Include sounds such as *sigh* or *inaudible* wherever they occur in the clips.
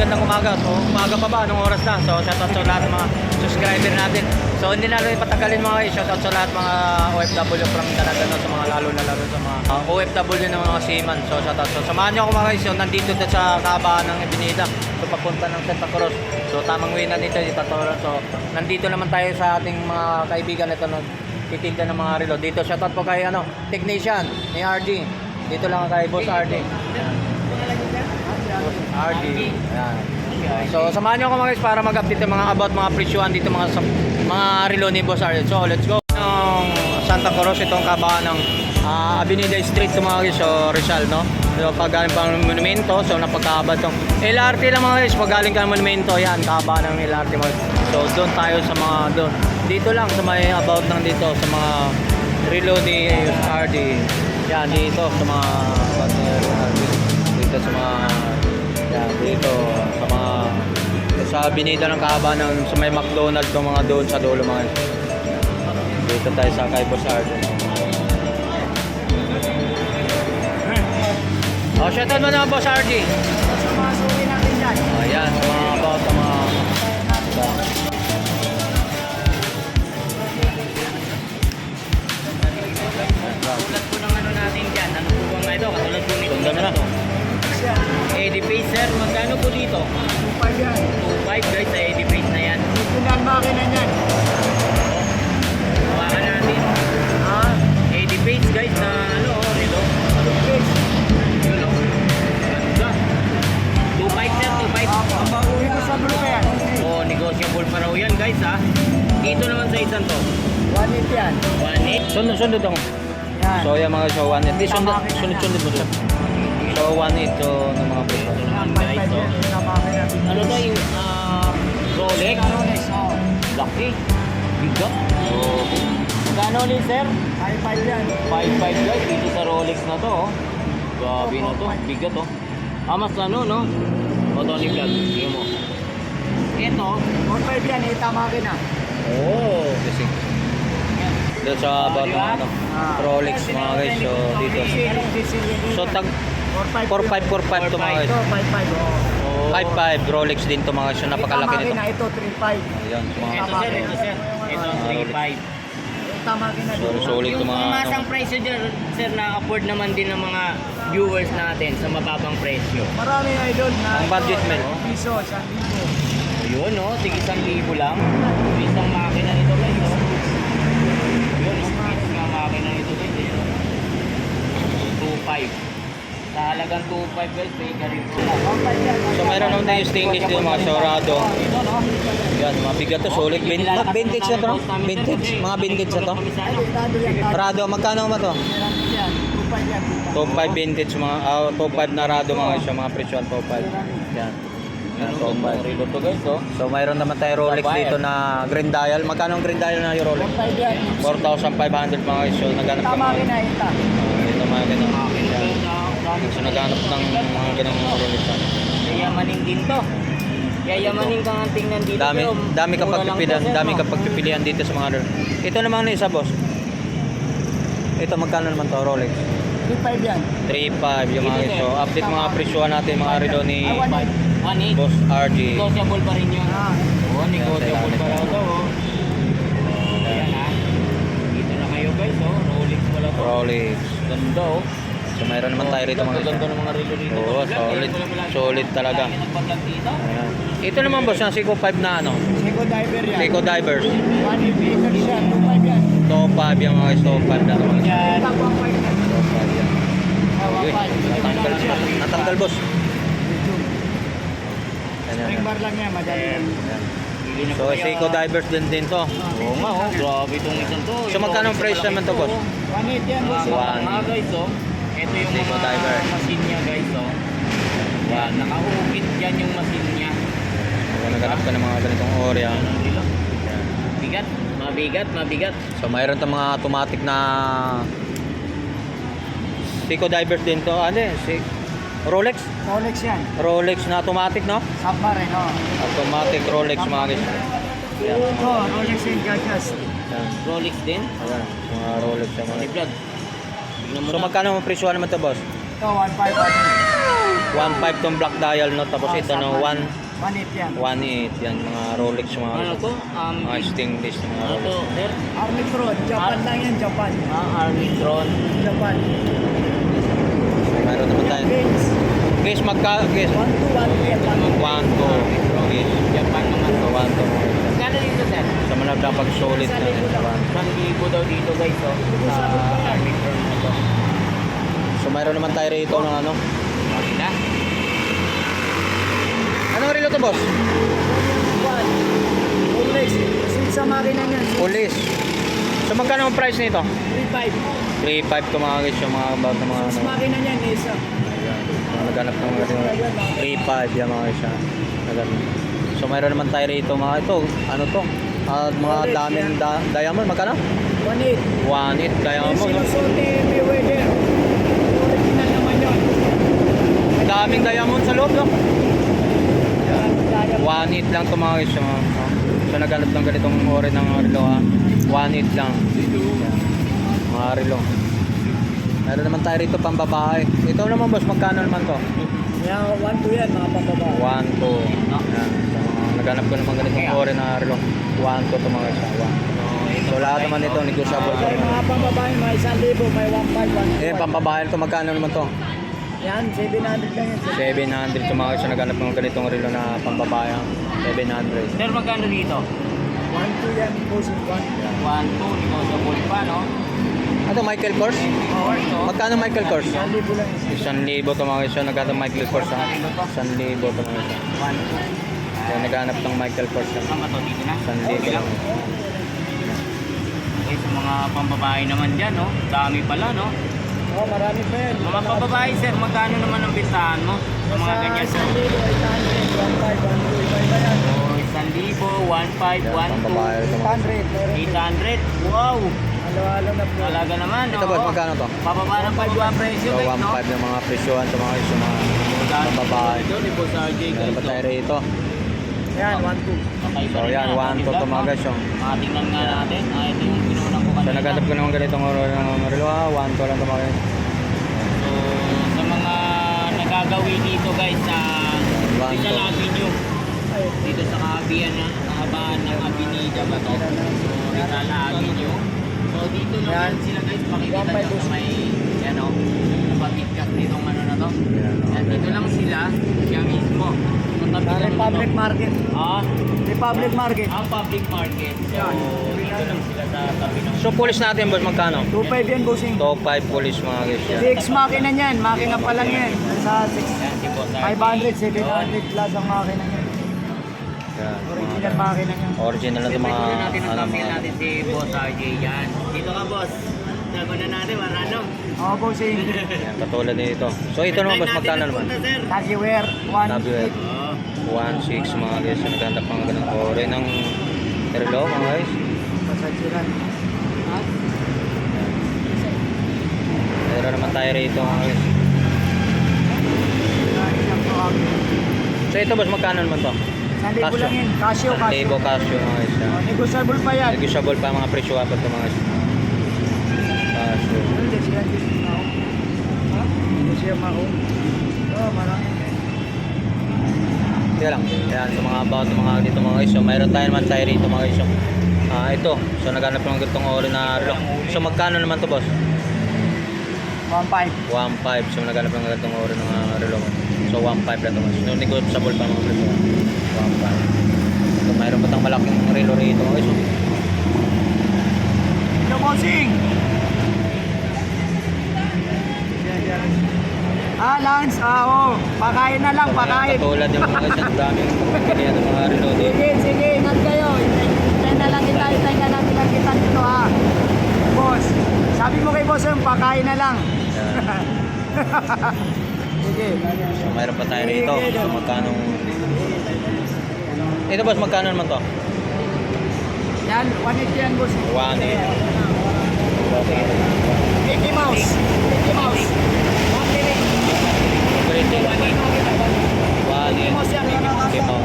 magandang umaga. So umaga pa ba? Anong oras na? So shoutout sa lahat mga subscriber natin. So hindi na rin patagalin mga guys. Shoutout sa lahat mga OFW from talaga no, sa mga lalo na lalo sa mga uh, OFW ng mga seaman. So shoutout. So samahan niyo ako mga guys. So nandito na sa kabaan ng Ebinida. So papunta ng Santa Cruz. So tamang way na dito dito Toro. So nandito naman tayo sa ating mga kaibigan ito no, titinda ng mga relo. Dito shoutout po kay ano, technician ni RG. Dito lang kay Boss RG. RD. So, samahan nyo ako mga guys para mag-update yung mga about mga presyuhan dito mga sa, mga relo ni Boss RD. So, let's go. Ng Santa Cruz, itong kabahan ng ah, Avenida Street to mga guys, so Rizal, no? So, pag galing pa ng monumento, so napagkahaba itong LRT lang mga guys, pag galing ka ng monumento, yan, kabahan ng LRT mga. So, doon tayo sa mga doon. Dito lang sa may about ng dito, sa mga relo ni RD. Yan, dito sa mga. Dito sa mga dito sa mga sa binida ng kahaba ng sa may McDonald's ng mga doon sa dulo mga dito tayo sa kay Boss Ardo. Oh, shoutout mo na Boss RG. Sa mga suwi natin dyan. Ayan, sa mga Edipace sir, magkano po dito? Upay yan. 2.5 guys sa Edipace na yan. Ito na ang makina niyan. Hawakan natin. Ah, Edipace guys na ano, oh, relo. Yun oh. Ganda. 2.5 sir, 2.5. Ang baguhin ko sa grupo yan. Oh, negotiable pa raw yan guys ha. Dito naman sa isang to. 180 yan. 1.8. Sunod sunod ako. Yan. So yan mga show 1 Di sunod sunod sunod mo dun. So 1 ito ng mga presyo. Ito oh. Ano to yung ah, Rolex? Carones, oh. Laki. Bigat. Oh. Magkano ulit sir? High five yan. 5.5 guys dito sa Rolex na to oh. Grabe na to, bigat oh. Ah, mas ano no? O Tony Vlog, tingnan mo. Ito, 45 yan. Ito ang makina. Oh, kasi dito sa about ng ano, Rolex mga guys. So dito. So tag 4545 to mga guys. Ito, 55. Oh. 55 Rolex din to mga guys. So napakalaki ang nito. Ito, 35. Ayan, mga Ito sir, ito sir. Ito, Ah, 3.5. Ito ang makina. So, dito. solid to Yung mga ano. masang presyo dyan, sir, na-afford naman din ng mga viewers natin sa mababang presyo. Marami idol na Ang budget, men. Piso, 1,000. Yun, no? Sige, isang libo lang. Isang makina nito, guys, no? Yun, no? Isang makina nito, guys, eh, no? 2.5. Sa halagang 2.5, guys, may. So mayroon naman tayong stainless din mga no? Yan, mga bigat to, solid. Vin mag- vintage na to? Vintage, mga vintage na to. Rado, magkano ba to? Top 5 vintage mga ah, top 5 na Rado mga yung mga presyo top 5. Yan. Yan, top 5. Relo to, guys, oh. So mayroon naman tayo Rolex dito na green dial. Magkano ang green dial na yung Rolex? 4,500 mga guys. So naghanap ka Tama mga ita. Ito mga ganun. Makina Yan. to, na- So naghanap ng mga Rolex. ano. Yayamanin din to. Yayamanin kang ang tingnan dito. Dami, pero dami ka pagpipilian, dami ka pagpipilian dito sa mga Rolex. Ito naman na isa, boss. Ito magkano naman to Rolex? 35 yan. 3.5 yung mga sir. update mga presyohan natin mga relo ni Ah, one eight. 1.8. Boss RG. Negotiable pa rin yun. Ah. Oo, negotiable pa raw daw. Oh. Ayan ha. Dito na kayo guys, oh. Rolex pala to. Rolex. Ganda oh. So mayroon naman tayo rito mga Ganda guys. ng mga relo dito. Oo, solid. Solid talaga. Ayan. Ito naman boss, yung Seiko 5 na ano? Seiko diver yan. Seiko Divers. 180 acres yan. 25 yan. Top 5 yung mga guys, top 5 na naman. Yan. Ito ang 5 yan. Top 5 yan. Ah, Uy, 1.5. natanggal boss. Natanggal boss. Spring bar lang yan. Madali So Seiko. Divers din din to. Oo nga oh. Grabe itong isang to. So, magkano ang price naman to, boss? 180 yan. boss. Mga One. mga guys oh. Ito yung Seiko mga diver. machine niya guys oh. Yan, nakaukit dyan yung machine niya. Kung naghanap ka ng mga ganitong ori. ah. Yan ang relo. Bigat, mabigat, mabigat. So mayroon tong mga automatic na Seiko Divers din to. Ano eh? Si Rolex? Rolex yan. Rolex na automatic, no? Submarine, oh. Automatic Rolex mga guys. Yan. Ito, Rolex and Gagas. Yan. Rolex din. Ayan, mga Rolex na mga Tony Vlog. Tignan mo So magkano ang presyo naman to boss? Ito, 1.5 1.5 tong black dial no tapos ito no 1 1.8 yan. 1.8 yan mga Rolex mga Ano to? Um, mga stainless mga ano to, Rolex. sir? Armitron, Japan Ar- lang yan, Japan. Ah, Armitron. Japan. So, mayroon naman tayo. Games. Guys, magka guys 1 to 1 1 to guys. Japan naman to. 1 to Magkano dito, sir? sa mga dapat solid na yan. Isang libo daw dito, guys, oh. Sa Armitron. So mayroon naman tayo rito ng ano. Okay na? Anong relo to boss? Rolex. Sweet sa makina niyan. Police. So magkano ang price nito? 3.5. 3.5 to mga guys yung mga about ng mga ano. makina niyan, isa. Mga naghanap ng mga 3.5 yan mga guys. ah. Naghanap. So mayroon naman tayo rito mga ito. Ano to? Ah, mga Rolex, daming da- diamond. Magkano? 1.8. 1.8 diamond. Yung no? sinusuot ni Mayweather. Original naman yun. Ang daming diamond sa loob, no? Yan. 1.8 lang to mga guys. So, so naghanap ng ganitong ori ng relo ha. 1.8 lang. Yan. Mga relo. Meron naman tayo rito pang babae. Ito naman boss, magkano naman to? Yan, 1 to yan, mga pambabae. 1 to. Yan. So, mga naghanap ko naman ganitong ori na relo. 1 to to mga guys. 1. So lahat naman ito negotiable pa May mga pambabae, may 1,000, may 1.5, 1 Eh, pang babae to magkano naman to? Yan, 700 lang yan. 700 to mga. So, naghanap ng ganitong relo na ha. 700. Sir, magkano dito? 1 to yan, bossing 1. 1, 2, negotiable pa, no? Ito Michael Kors? Magkano Michael Kors? 1,000 lang. Isang libo to mga guys. Naghanap Michael Kors ha. Isang libo to mga guys. 1, 2. So, naghanap ng Michael Kors ha. Saan ba to? Dito na? Isang Okay libo lang. lang. Okay, sa mga pambabae naman dyan, no? Dami pala, no? Oh, marami pa yan. Mga pambabae, sir, magkano naman ang bintahan mo? Sa mga ganyan, sir? 1,000, 800, 1.5, 1.2, iba iba yan. Oh, 1,000, 1,500, Yan, pang babae to mga guys. 800, meron. 800. Wow! Halo-halo na po. Talaga naman, no? Ito boss, magkano to? Pababa ng pababa ang presyo, So, guys, no? 1.5 yung mga presyohan to mga. Yung mga Dami babae. Ito, ni Boss RJ, Meron guys, pa no? tayo rito. Yan, 1.2. Kakaiba So rin yan, yan, 1 Tony to mga guys. yung- Ah, tingnan nga natin. Ah, ito yung So naghanap ko naman ganitong oro ng ha. 1 to lang guys. So, sa mga nagagawin dito guys Rizal to. Avenue, dito sa kahabian na kahabaan ng Avenida ba to? So, Rizal Avenue. So, dito naman sila guys, makikita nyo sa may, yan o, napabigkas dito ng ano na to. Yan, dito lang sila, siya mismo. Tabi nito. Market. Ah, Republic Market. ang public market. So, Yan. dito lang sila sa tabi ng So police natin boss, magkano? 2.5 yan, bossing. Top 5 police mga guys. Yan. Six makina niyan, makina pa lang yan. Sa 6, Yan, si Boss RJ. 500, Yun. 700 plus ang makina niyan. Yan, Original makina niyan. Original na to Siyempre, mga kunin natin ang ano thumbnail mga natin si Boss RJ yan. Dito ka, Boss. Sago na natin, marano. Oo, bossing. yan, katulad nito. So ito naman boss, magkano naman? Tagiwear, 1 Tagiwear. Oh, 1.6 mga guys. Naghanap ng ganang ore ng relo mga guys. Pasajiran. Meron naman tayo rito mga guys. So ito boss, magkano naman to? Sandi ko lang yun. Casio, Casio. Libo Casio mga guys. Oh, negotiable pa yan. Negotiable pa mga presyo apat to mga guys. Casio. Siya dito na ako. Ha? Hindi siya mako. Oh, marami. Kaya lang. Yan, sa mga about mga dito mga guys. So mayroon tayo naman tayo rito mga guys. So, ah ito. So naghanap ng ganitong ore na relo. So magkano naman to boss? 1.5. 1.5. So naghanap ng ganitong ore ng uh, relo. So 1.5 lang to. So negotiable pa mga presyo. 1.5. So mayroon pa tayong malaking relo rito mga. So, Yo, bossing! Ah, Lance, ah, oh. Pakain na lang, pakain. Katulad yung mga guys. Ang daming pagpilihan ng mga relo dito. Sige, sige, ingat kayo. Hintay na lang kita, hintay na lang kita kita dito, ha. Boss, sabi mo kay boss, yung pakain na lang. *laughs* Sige. So mayroon pa tayo rito. So magkano Ito boss, magkano naman to? Yan, 180 yan, boss. 180. Mickey Mouse. Mickey Mouse. 180. ito, 180. One year. Mo siya, ano na Okay po.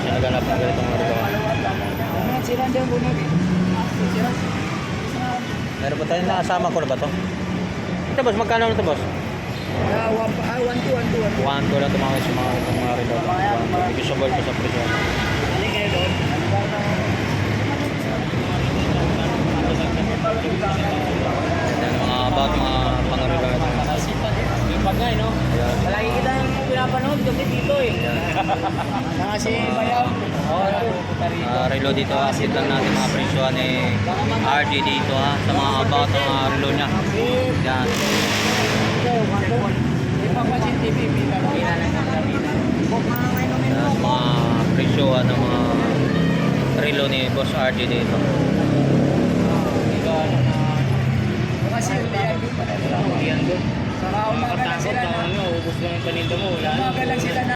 Siya naghanap ng ganitong mga relo. Sila dyan bunod eh. Meron ba tayo nakasama ko na ba to? Ito boss, magkano na to boss? Ah, one, ah, one, two, one, two, one, two. One ko lang ito mga sa mga itong mga relo. One ko. Negotiable ko sa presyo. Ano kayo doon? Yan mga about mga pang relo ito. Ipag nga, no? Malagi kita yung pinapanood kasi dito eh. Saka si Bayaw. Rito. Ah, relo dito, update lang natin mga presyo ni RG dito ha, sa mga about ng mga relo niya. Yan. Mga Yan, mga presyo ng mga relo ni Boss RG dito. Kasi uliyan doon pa na nila. yan doon. Saka umaga lang Nakakatakot sila na ubus lang yung paninda mo, wala. Umaga lang sila na.